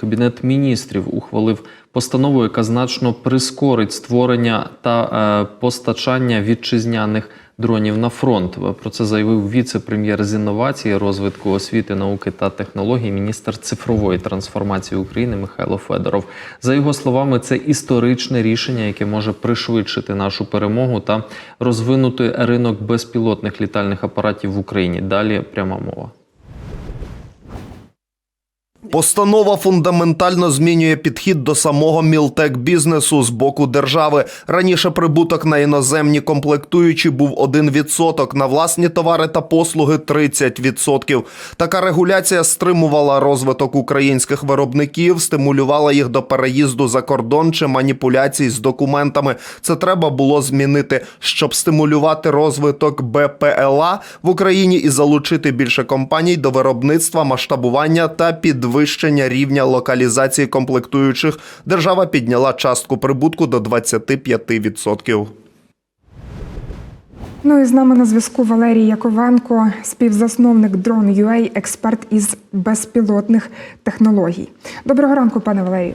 Кабінет міністрів ухвалив постанову, яка значно прискорить створення та е, постачання вітчизняних дронів на фронт. Про це заявив віце-прем'єр з інновації, розвитку освіти, науки та технологій, міністр цифрової трансформації України Михайло Федоров. За його словами, це історичне рішення, яке може пришвидшити нашу перемогу та розвинути ринок безпілотних літальних апаратів в Україні. Далі пряма мова. Постанова фундаментально змінює підхід до самого мілтек бізнесу з боку держави. Раніше прибуток на іноземні комплектуючі був 1%, на власні товари та послуги 30%. Така регуляція стримувала розвиток українських виробників, стимулювала їх до переїзду за кордон чи маніпуляцій з документами. Це треба було змінити, щоб стимулювати розвиток БПЛА в Україні і залучити більше компаній до виробництва, масштабування та підвищення рівня локалізації комплектуючих. Держава підняла частку прибутку до 25%. Ну і з нами на зв'язку Валерій Яковенко, співзасновник Drone.ua, експерт із безпілотних технологій. Доброго ранку, пане Валерію.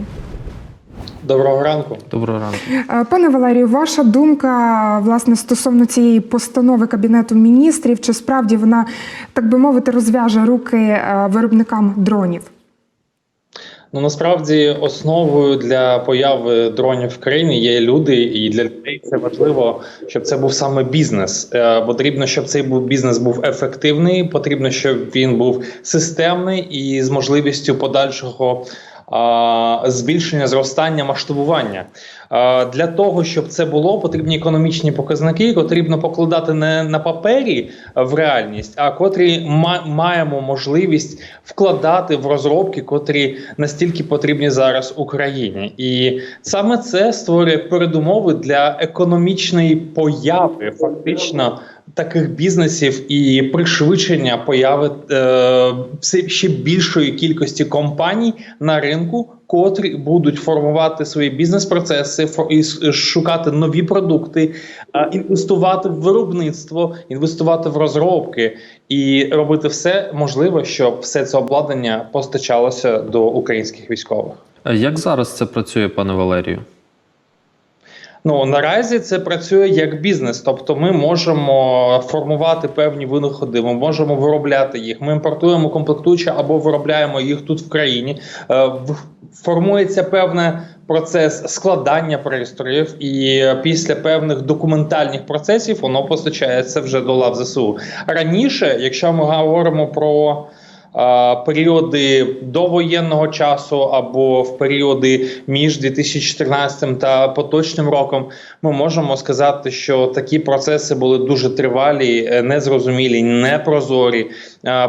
Доброго ранку. Доброго ранку. Е, Пане Валерію, ваша думка власне стосовно цієї постанови Кабінету міністрів, чи справді вона, так би мовити, розв'яже руки е, виробникам дронів? Ну насправді основою для появи дронів в країні є люди, і для людей це важливо, щоб це був саме бізнес. Е, Потрібно, щоб цей був бізнес був ефективний. Потрібно, щоб він був системний і з можливістю подальшого. Збільшення зростання масштабування для того, щоб це було, потрібні економічні показники, потрібно покладати не на папері в реальність, а котрі ма- маємо можливість вкладати в розробки, котрі настільки потрібні зараз Україні, і саме це створює передумови для економічної появи, фактично. Таких бізнесів і пришвидшення появи е, ще більшої кількості компаній на ринку, котрі будуть формувати свої бізнес-процеси, шукати нові продукти, е, інвестувати в виробництво, інвестувати в розробки і робити все можливе, щоб все це обладнання постачалося до українських військових. Е, Як зараз це працює, пане Валерію? Ну наразі це працює як бізнес, тобто ми можемо формувати певні винаходи, ми можемо виробляти їх. Ми імпортуємо комплектуючі або виробляємо їх тут в країні. Формується певний процес складання пристроїв, і після певних документальних процесів воно постачається вже до лав ЗСУ. Раніше, якщо ми говоримо про періоди довоєнного часу або в періоди між 2014 та поточним роком, ми можемо сказати, що такі процеси були дуже тривалі, е, незрозумілі, непрозорі.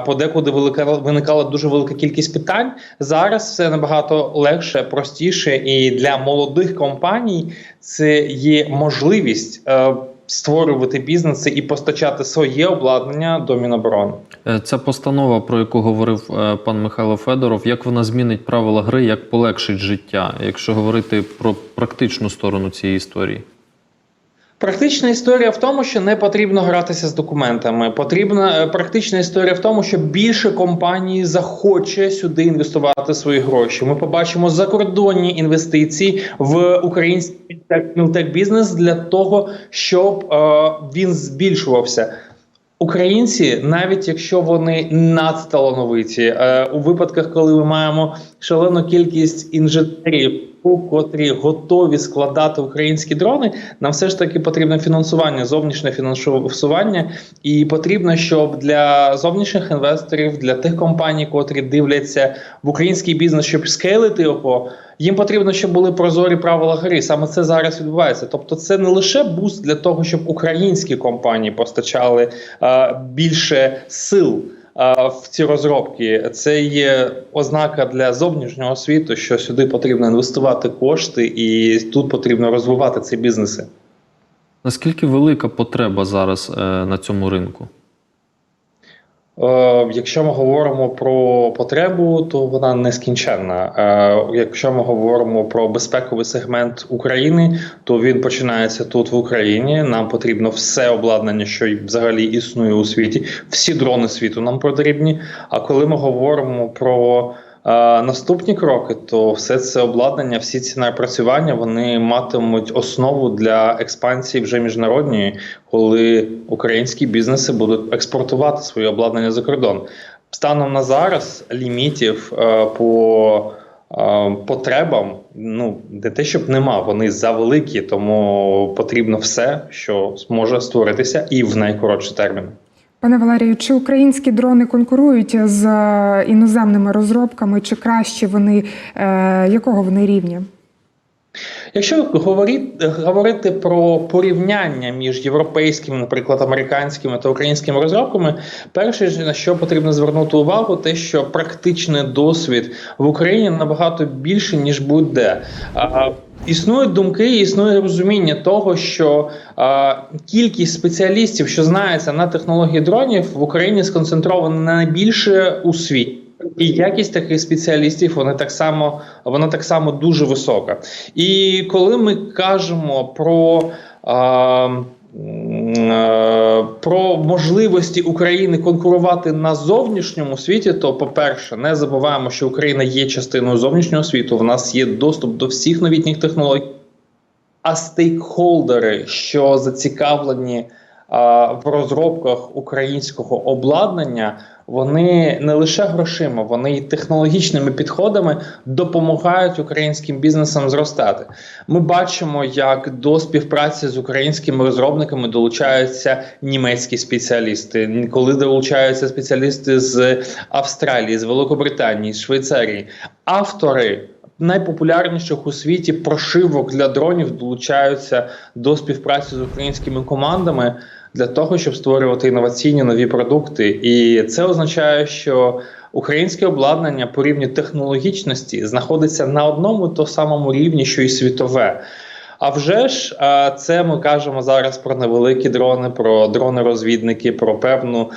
Подекуди виникала, виникала дуже велика кількість питань. Зараз все набагато легше, простіше, і для молодих компаній це є можливість. Створювати бізнеси і постачати своє обладнання до Міноборони. Е, Ця постанова, про яку говорив е, пан Михайло Федоров, як вона змінить правила гри, як полегшить життя, якщо говорити про практичну сторону цієї історії? Практична історія в тому, що не потрібно гратися з документами. Потрібна е, практична історія в тому, що більше компаній захоче сюди інвестувати свої гроші. Ми побачимо закордонні інвестиції в український мілтек бізнес для того, щоб е, він збільшувався. Українці, навіть якщо вони надталановиті, е, у випадках, коли ми маємо шалену кількість інженерів, котрі готові складати українські дрони, нам все ж таки потрібне фінансування, зовнішнє фінансування, і потрібно, щоб для зовнішніх інвесторів, для тих компаній, котрі дивляться в український бізнес, щоб скейлити його. Їм потрібно, щоб були прозорі правила гри. Саме це зараз відбувається. Тобто, це не лише буст для того, щоб українські компанії постачали е, більше сил в ці розробки. Це є ознака для зовнішнього світу, що сюди потрібно інвестувати кошти, і тут потрібно розвивати ці бізнеси. Наскільки велика потреба зараз е, на цьому ринку? Е, Якщо ми говоримо про потребу, то вона нескінченна. Е, Якщо ми говоримо про безпековий сегмент України, то він починається тут в Україні. Нам потрібно все обладнання, що взагалі існує у світі, всі дрони світу нам потрібні. А коли ми говоримо про Наступні кроки, то все це обладнання, всі ці напрацювання вони матимуть основу для експансії вже міжнародної, коли українські бізнеси будуть експортувати своє обладнання за кордон. Станом на зараз лімітів е, по е, потребам ну не те, щоб нема, вони завеликі, тому потрібно все, що зможе створитися, і в найкоротші терміни. Пане Валерію, чи українські дрони конкурують з е, іноземними розробками, чи краще вони е, якого вони рівня? Якщо говорити, говорити про порівняння між європейськими, наприклад, американськими та українськими розробками, перше, на що потрібно звернути увагу, те, що практичний досвід в Україні набагато більше ніж будь-де. Існують думки, існує розуміння того, що а, кількість спеціалістів, що знаються на технології дронів, в Україні сконцентрована найбільше у світі. І якість таких спеціалістів вони так само вона так само дуже висока. І коли ми кажемо про. А, про можливості України конкурувати на зовнішньому світі, то, по-перше, не забуваємо, що Україна є частиною зовнішнього світу. В нас є доступ до всіх новітніх технологій. А стейкхолдери, що зацікавлені а, в розробках українського обладнання, вони не лише грошима, вони й технологічними підходами допомагають українським бізнесам зростати. Ми бачимо, як до співпраці з українськими розробниками долучаються німецькі спеціалісти, коли долучаються спеціалісти з Австралії, з Великобританії, з Швейцарії, автори найпопулярніших у світі прошивок для дронів долучаються до співпраці з українськими командами для того, щоб створювати інноваційні нові продукти. І це означає, що українське обладнання по рівню технологічності знаходиться на одному то самому рівні, що і світове. А вже ж це ми кажемо зараз про невеликі дрони, про дрони-розвідники, про певну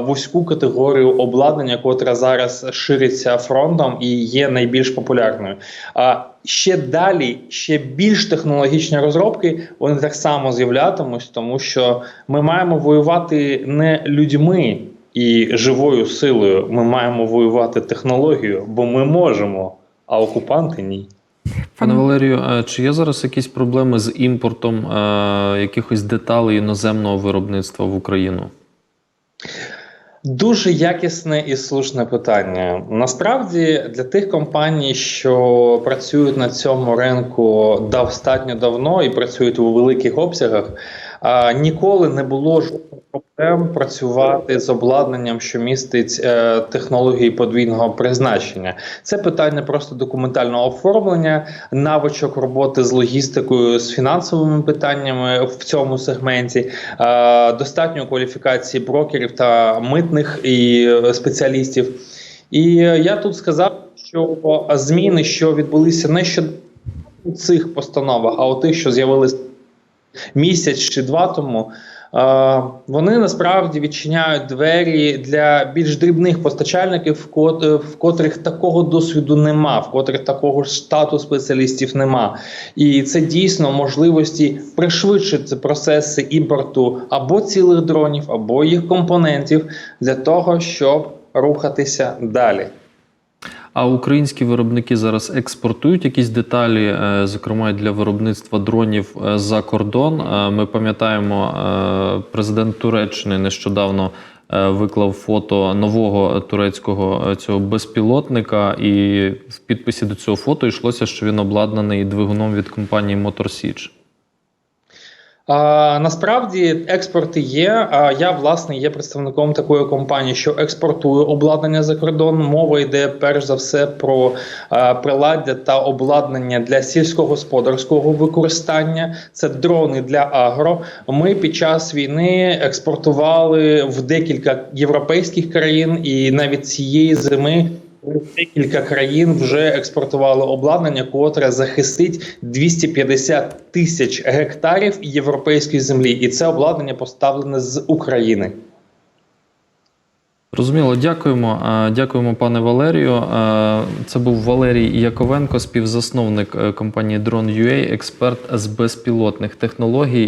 вузьку категорію обладнання, котра зараз шириться фронтом і є найбільш популярною. А ще далі, ще більш технологічні розробки, вони так само з'являтимуть, тому що ми маємо воювати не людьми і живою силою. Ми маємо воювати технологією, бо ми можемо, а окупанти ні. Пане Валерію, чи є зараз якісь проблеми з імпортом е, якихось деталей іноземного виробництва в Україну? Дуже якісне і слушне питання. Насправді для тих компаній, що працюють на цьому ринку достатньо давно і працюють у великих обсягах, ніколи не було жодних проблем працювати з обладнанням, що містить е, технології подвійного призначення. Це питання просто документального оформлення, навичок роботи з логістикою, з фінансовими питаннями в цьому сегменті, е, достатньої кваліфікації брокерів та митних і е, спеціалістів. І я тут сказав, що зміни, що відбулися не ще у цих постановах, а у тих, що з'явилися місяць чи два тому. Вони насправді відчиняють двері для більш дрібних постачальників, в кот- е, в котрих такого досвіду нема, в котрих такого штату спеціалістів нема. І це дійсно можливості пришвидшити процеси імпорту або цілих дронів, або їх компонентів для того, щоб рухатися далі. А українські виробники зараз експортують якісь деталі, е, зокрема для виробництва дронів е, за кордон. Е, Ми пам'ятаємо, президент Туреччини нещодавно виклав фото нового турецького цього безпілотника, і в підписі до цього фото йшлося, що він обладнаний двигуном від компанії Motor Siege. А, насправді експорти є. А я власне є представником такої компанії, що експортує обладнання за кордон. Мова йде перш за все про а, приладдя та обладнання для сільськогосподарського використання. Це дрони для агро. Ми під час війни експортували в декілька європейських країн, і навіть цієї зими. Декілька країн вже експортували обладнання, котре захистить 250 тисяч гектарів європейської землі, і це обладнання поставлене з України. Розуміло, дякуємо. Е, Дякуємо, пане Валерію. Е, Це був Валерій Яковенко, співзасновник е, компанії Drone.ua, експерт з безпілотних технологій.